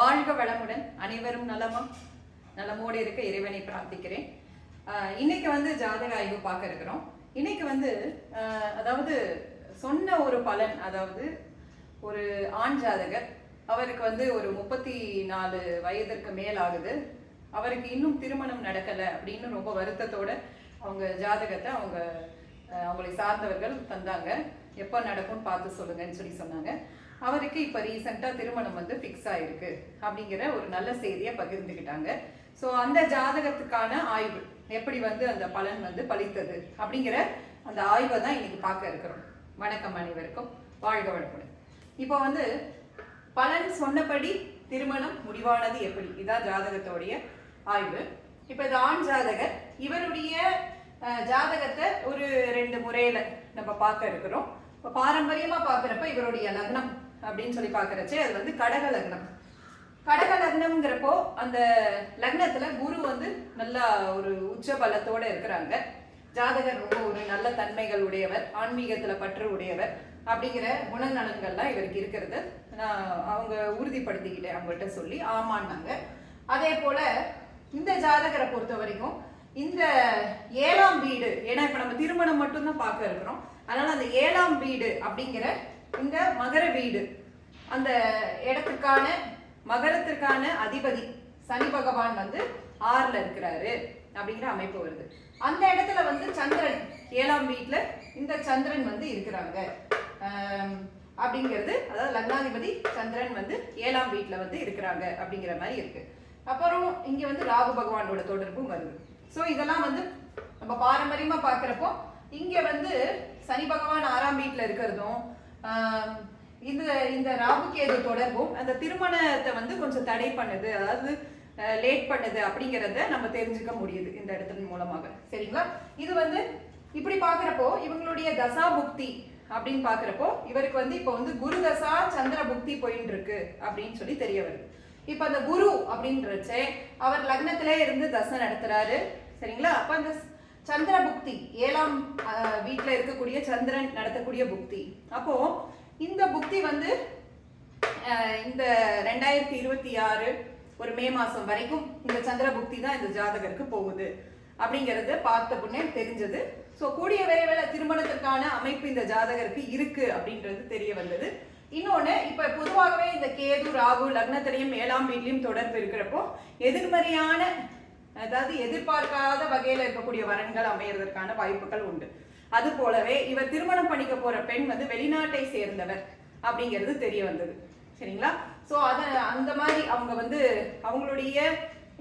வாழ்க வளமுடன் அனைவரும் நலமும் நலமோடு இருக்க இறைவனை பிரார்த்திக்கிறேன். இன்னைக்கு வந்து ஜாதக ஆய்வு பார்க்க இருக்கிறோம். இன்னைக்கு வந்து அதாவது சொன்ன ஒரு பலன் அதாவது ஒரு ஆண் ஜாதகர் அவருக்கு வந்து ஒரு முப்பத்தி நாலு வயதிற்கு மேல் ஆகுது. அவருக்கு இன்னும் திருமணம் நடக்கலை அப்படின்னு ரொம்ப வருத்தத்தோட அவங்க ஜாதகத்தை அவங்க அவங்களை சார்ந்தவர்கள் தந்தாங்க. எப்போ நடக்கும்னு பார்த்து சொல்லுங்கன்னு சொல்லி சொன்னாங்க. அவருக்கு இப்போ ரீசெண்டாக திருமணம் வந்து ஃபிக்ஸ் ஆயிருக்கு அப்படிங்கிற ஒரு நல்ல செய்தியை பகிர்ந்துக்கிட்டாங்க ஸோ அந்த ஜாதகத்துக்கான ஆய்வு எப்படி வந்து அந்த பலன் வந்து பலித்தது அப்படிங்கிற அந்த ஆய்வை தான் இன்னைக்கு பார்க்க இருக்கிறோம். வணக்கம் அனைவருக்கும். வாழ்க வளமுடன். இப்போ வந்து பலன் சொன்னபடி திருமணம் முடிவானது எப்படி? இதான் ஜாதகத்தோடைய ஆய்வு. இப்போ இது ஆண் ஜாதகர். இவருடைய ஜாதகத்தை ஒரு ரெண்டு முறையில் நம்ம பார்க்க இருக்கிறோம். இப்போ பாரம்பரியமாக பார்க்குறப்ப இவருடைய லக்னம் அப்படின்னு சொல்லி பார்க்கறச்சே அது வந்து கடக லக்னம். கடக லக்னம்ங்கிறப்போ அந்த லக்னத்துல குரு வந்து நல்லா ஒரு உச்ச பலத்தோட இருக்கிறாங்க. ஜாதகர் ரொம்ப ஒரு நல்ல தன்மைகள் உடையவர் ஆன்மீகத்துல பற்று உடையவர் அப்படிங்கிற குணநலன்கள்லாம் இவருக்கு இருக்கிறது. நான் அவங்க உறுதிப்படுத்திக்கிட்டேன் அவங்கள்ட்ட சொல்லி. ஆமான்னாங்க. அதே போல இந்த ஜாதகரை பொறுத்த வரைக்கும் இந்த ஏழாம் வீடு ஏன்னா இப்போ நம்ம திருமணம் மட்டும்தான் பார்க்க இருக்கிறோம். அதனால அந்த ஏழாம் வீடு அப்படிங்கிற இந்த மகர வீடு. அந்த இடத்துக்கான மகரத்திற்கான அதிபதி சனி பகவான் வந்து ஆறுல இருக்கிறாரு அப்படிங்கிற அமைப்பு வருது. அந்த இடத்துல வந்து சந்திரன் ஏழாம் வீட்டில் இந்த சந்திரன் வந்து இருக்கிறாங்க. அப்படிங்கிறது அதாவது லக்னாதிபதி சந்திரன் வந்து ஏழாம் வீட்டில் வந்து இருக்கிறாங்க அப்படிங்கிற மாதிரி இருக்கு. அப்புறம் இங்கே வந்து ராகு பகவானோட தொடர்பும் வருது. ஸோ இதெல்லாம் வந்து நம்ம பாரம்பரியமாக பார்க்குறப்போ இங்கே வந்து சனி பகவான் ஆறாம் வீட்டில் இருக்கிறதும் இந்த இந்த ராகுகேது தொடர்பும் அந்த திருமணத்தை வந்து கொஞ்சம் தடை பண்ணுது அதாவது லேட் பண்ணுது அப்படிங்கிறத நம்ம தெரிஞ்சுக்க முடியுது இந்த இடத்தின் மூலமாக. சரிங்களா? இது வந்து இப்படி பார்க்குறப்போ இவங்களுடைய தசா புக்தி அப்படின்னு பார்க்குறப்போ இவருக்கு வந்து இப்போ வந்து குரு தசா சந்திர புக்தி போயின்னு இருக்கு அப்படின்னு சொல்லி தெரிய வருது. இப்போ அந்த குரு அப்படின்றச்சே அவர் லக்னத்திலே இருந்து தசை நடத்துறாரு. சரிங்களா? அப்போ அந்த சந்திர புக்தி ஏழாம் வீட்டில் இருக்கக்கூடிய சந்திரன் நடத்தக்கூடிய புக்தி. அப்போ இந்த புக்தி வந்து இந்த ரெண்டாயிரத்தி இருபத்தி ஆறு ஒரு மே மாசம் வரைக்கும் இந்த சந்திர புக்தி தான் இந்த ஜாதகருக்கு போகுது. அப்படிங்கிறது பார்த்த புண்ணே தெரிஞ்சது. ஸோ கூடிய விரைவில் திருமணத்திற்கான அமைப்பு இந்த ஜாதகருக்கு இருக்கு அப்படின்றது தெரிய வந்தது. இன்னொன்று இப்போ பொதுவாகவே இந்த கேது ராகு லக்னத்திலையும் ஏழாம் வீட்லையும் தொடர்பு இருக்கிறப்போ எதிர்மறையான அதாவது எதிர்பார்க்காத வகையில இருக்கக்கூடிய வரன்கள் அமையறதற்கான வாய்ப்புகள் உண்டு. அது போலவே இவர் திருமணம் பண்ணிக்க போற பெண் வந்து வெளிநாட்டை சேர்ந்தவர் அப்படிங்கிறது தெரிய வந்தது. சரிங்களா? சோ அத அந்த மாதிரி அவங்க வந்து அவங்களுடைய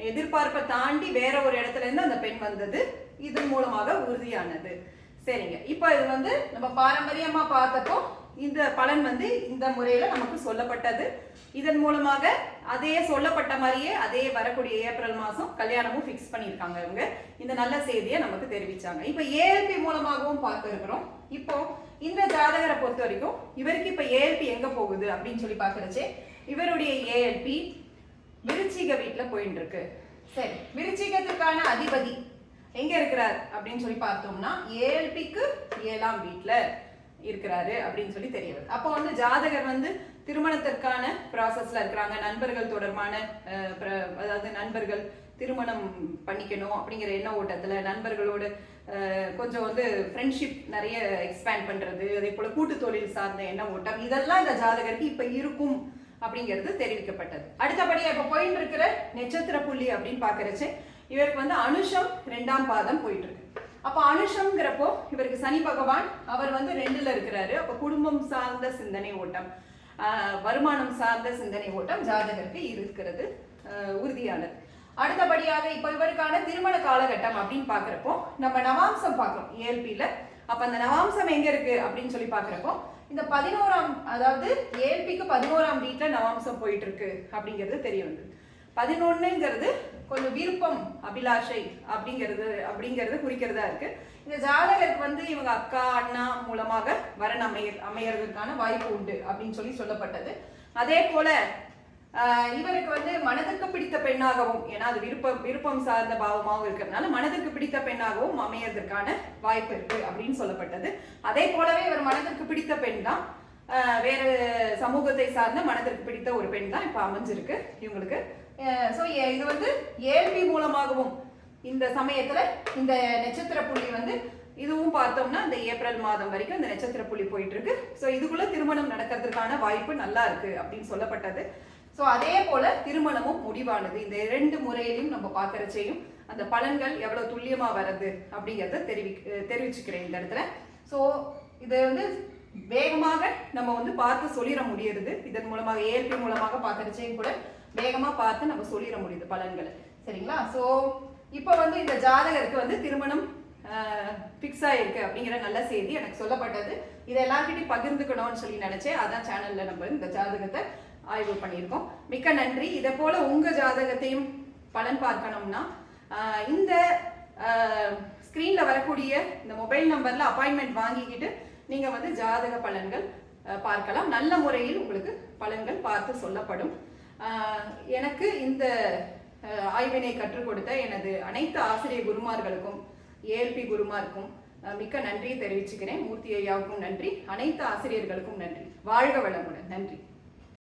எதிர்பார்ப்பை தாண்டி வேற ஒரு இடத்துல இருந்து அந்த பெண் வந்தது. இதன் மூலமாக உறுதியானது. சரிங்க. இப்போ இது வந்து நம்ம பாரம்பரியமா பார்த்தப்போ இந்த பலன் வந்து இந்த முறையில் நமக்கு சொல்லப்பட்டது. இதன் மூலமாக அதே சொல்லப்பட்ட மாதிரியே அதே வரக்கூடிய ஏப்ரல் மாதம் கல்யாணமும் ஃபிக்ஸ் பண்ணியிருக்காங்க இவங்க. இந்த நல்ல செய்தியை நமக்கு தெரிவித்தாங்க இப்போ ஏஎல்பி மூலமாகவும் பார்க்க இருக்கிறோம். இப்போ இந்த ஜாதகரை பொறுத்த வரைக்கும் இவருக்கு இப்போ ஏஎல்பி எங்கே போகுது அப்படின்னு சொல்லி பார்க்குறச்சே இவருடைய ஏஎல்பி விருச்சிக வீட்டில் போயின்னு இருக்கு சரி விருச்சிகத்துக்கான அதிபதி எங்கே இருக்கிறார் அப்படின்னு சொல்லி பார்த்தோம்னா ஏஎல்பிக்கு ஏழாம் வீட்டில் இருக்கிறாரு அப்படின்னு சொல்லி தெரிய வருது. அப்போ வந்து ஜாதகர் வந்து திருமணத்திற்கான ப்ராசஸ்ல இருக்கிறாங்க. நண்பர்கள் தொடர்பான அதாவது நண்பர்கள் திருமணம் பண்ணிக்கணும் அப்படிங்கிற எண்ண ஓட்டத்துல நண்பர்களோடு கொஞ்சம் வந்து ஃப்ரெண்ட்ஷிப் நிறைய எக்ஸ்பேண்ட் பண்றது அதே போல கூட்டு தொழில் சார்ந்த எண்ண ஓட்டம் இதெல்லாம் இந்த ஜாதகருக்கு இப்ப இருக்கும் அப்படிங்கிறது தெரிவிக்கப்பட்டது. அடுத்தபடியா இப்ப போயிட்டு இருக்கிற நட்சத்திர புள்ளி அப்படின்னு பாக்குறச்சு இவருக்கு வந்து அனுஷம் ரெண்டாம் பாதம் போயிட்டு இருக்கு. அப்போ அனுஷம்ங்கிறப்போ இவருக்கு சனி பகவான் அவர் வந்து ரெண்டுல இருக்கிறாரு. அப்ப குடும்பம் சார்ந்த சிந்தனை ஓட்டம் வருமானம் சார்ந்த சிந்தனை ஓட்டம் ஜாதகருக்கு இருக்கிறது ஆஹ் உறுதியானது. அடுத்தபடியாக இப்போ இவருக்கான திருமண காலகட்டம் அப்படின்னு பாக்குறப்போ நம்ம நவாம்சம் பார்க்குறோம் ஏல்பியில் அப்போ அந்த நவாம்சம் எங்க இருக்கு அப்படின்னு சொல்லி பார்க்குறப்போ இந்த பதினோராம் அதாவது ஏல்பிக்கு பதினோராம் வீட்டுல நவாம்சம் போயிட்டு இருக்கு அப்படிங்கிறது தெரிய வந்தது. பதினொன்றுங்கிறது கொஞ்சம் விருப்பம் அபிலாஷை அப்படிங்கிறது அப்படிங்கிறது குறிக்கிறதா இருக்கு. இந்த ஜாதகருக்கு வந்து இவங்க அக்கா அண்ணா மூலமாக வரன் அமைய அமையறதுக்கான வாய்ப்பு உண்டு அப்படின்னு சொல்லி சொல்லப்பட்டது. அதே போல இவருக்கு வந்து மனதுக்கு பிடித்த பெண்ணாகவும் ஏன்னா அது விருப்பம் விருப்பம் சார்ந்த பாவமாகவும் இருக்கிறதுனால மனதுக்கு பிடித்த பெண்ணாகவும் அமையறதுக்கான வாய்ப்பு இருக்கு அப்படின்னு சொல்லப்பட்டது. அதே போலவே இவர் மனதிற்கு பிடித்த பெண் தான். வேறு சமூகத்தை சார்ந்த மனதிற்கு பிடித்த ஒரு பெண் தான் இப்போ அமைஞ்சிருக்கு. இவங்களுக்கு ஸோ இது வந்து ஏழ்பி மூலமாகவும் இந்த சமயத்தில் இந்த நட்சத்திர புள்ளி வந்து இதுவும் பார்த்தோம்னா இந்த ஏப்ரல் மாதம் வரைக்கும் இந்த நட்சத்திர புள்ளி போயிட்டு இருக்கு ஸோ இதுக்குள்ள திருமணம் நடக்கிறதுக்கான வாய்ப்பு நல்லா இருக்கு அப்படின்னு சொல்லப்பட்டது. ஸோ அதே போல திருமணமும் முடிவானது. இந்த இரண்டு முறையிலையும் நம்ம பார்க்கறச்சையும் அந்த பலன்கள் எவ்வளவு துல்லியமா வருது அப்படிங்கறத தெரிவி தெரிவிச்சுக்கிறேன் இந்த இடத்துல. ஸோ இது வந்து வேகமாக நம்ம வந்து பார்த்து சொல்லிட முடியுது இதன் மூலமாக ஏற்பி மூலமாக பார்க்கறச்சையும் கூட வேகமாக பார்த்து நம்ம சொல்லிட முடியுது பலன்களை. சரிங்களா? ஸோ இப்போ வந்து இந்த ஜாதகருக்கு வந்து திருமணம் ஃபிக்ஸ் ஆயிருக்கு அப்படிங்கிற நல்ல செய்தி எனக்கு சொல்லப்பட்டது. இதை எல்லாருக்கிட்டையும் பகிர்ந்துக்கணும்னு சொல்லி நினைச்சேன். அதான் சேனல்ல நம்ம இந்த ஜாதகத்தை ஆய்வு பண்ணியிருக்கோம். மிக்க நன்றி. இதை போல உங்க ஜாதகத்தையும் பலன் பார்க்கணும்னா இந்த ஸ்க்ரீனில் வரக்கூடிய இந்த மொபைல் நம்பர்ல அப்பாயின்மெண்ட் வாங்கிக்கிட்டு நீங்கள் வந்து ஜாதக பலன்கள் பார்க்கலாம். நல்ல முறையில் உங்களுக்கு பலன்கள் பார்த்து சொல்லப்படும். எனக்கு இந்த ஆய்வினை கற்றுக் கொடுத்த எனது அனைத்து ஆசிரியர் குருமார்களுக்கும் ஏஎல்பி குருமாருக்கும் மிக்க நன்றியை தெரிவிச்சுக்கிறேன். மூர்த்தி ஐயாவுக்கும் நன்றி. அனைத்து ஆசிரியர்களுக்கும் நன்றி. வாழ்க வளமுடன். நன்றி.